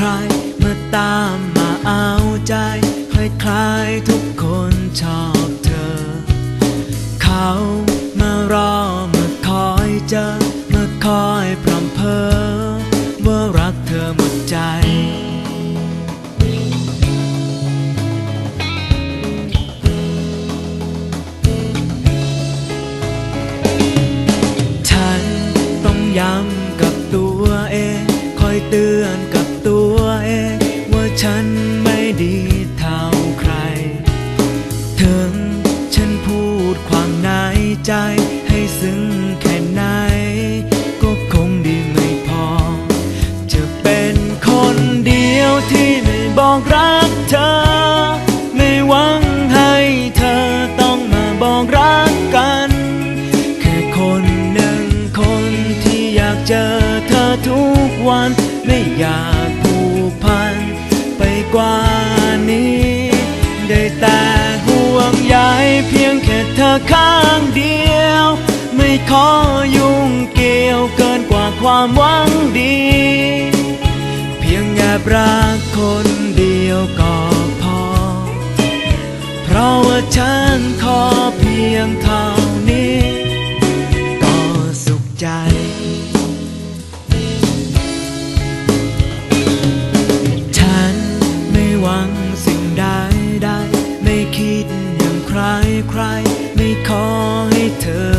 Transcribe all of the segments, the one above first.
ใครเอาใจคล้ายๆทุกคนชอบเธอ เขามารอมาคอยเจอมาคอยพรำเพอว่ารักเธอหมดใจฉันต้องย้ำกับตัวเอง คอยเตือนกับ ใจ ข้างเดียว ไม่ขอยุ่งเกี่ยวเกินกว่าความหวังดี เพียงแอบรักคนเดียวก็พอ เพราะว่าฉันขอเพียงเท่านี้ ก็สุขใจฉันไม่หวังสิ่งใดใดไม่คิดอย่างใครใคร ขอให้เธอ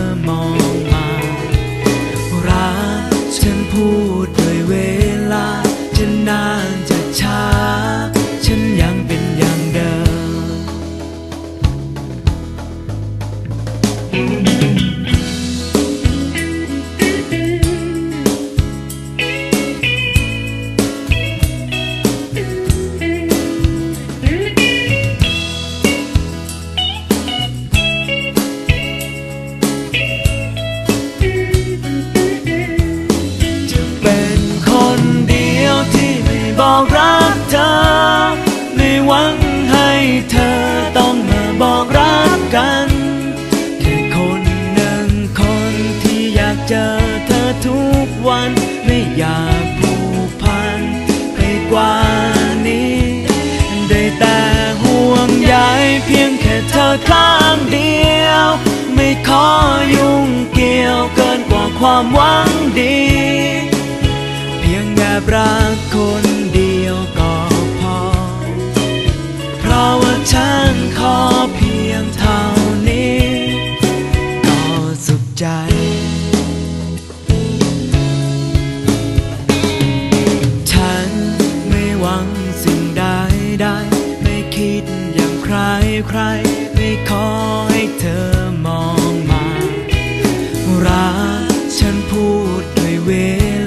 อยากผูกพันไปกว่านี้ ได้แต่ห่วงใยเพียงแค่เธอข้างเดียว ไม่ขอยุ่งเกี่ยวเกินกว่าความหวังดี เพียงแอบรักคนเดียวก็พอ เพราะว่าฉันขอเพียงเท่านี้ ก็สุขใจ ใครไม่ขอให้เธอมองมา รักฉันพูดด้วยเว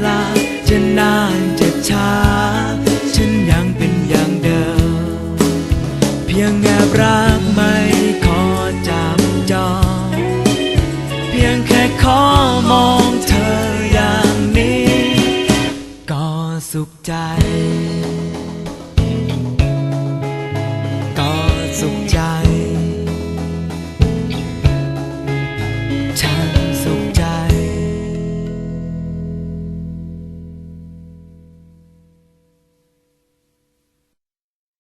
ลา จะนานจะช้า ฉันยังเป็นอย่างเดิม เพียงแอบรักไม่ขอจับจอง เพียงแค่ขอมองเธออย่างนี้ ก็สุขใจ ก็สุขใจ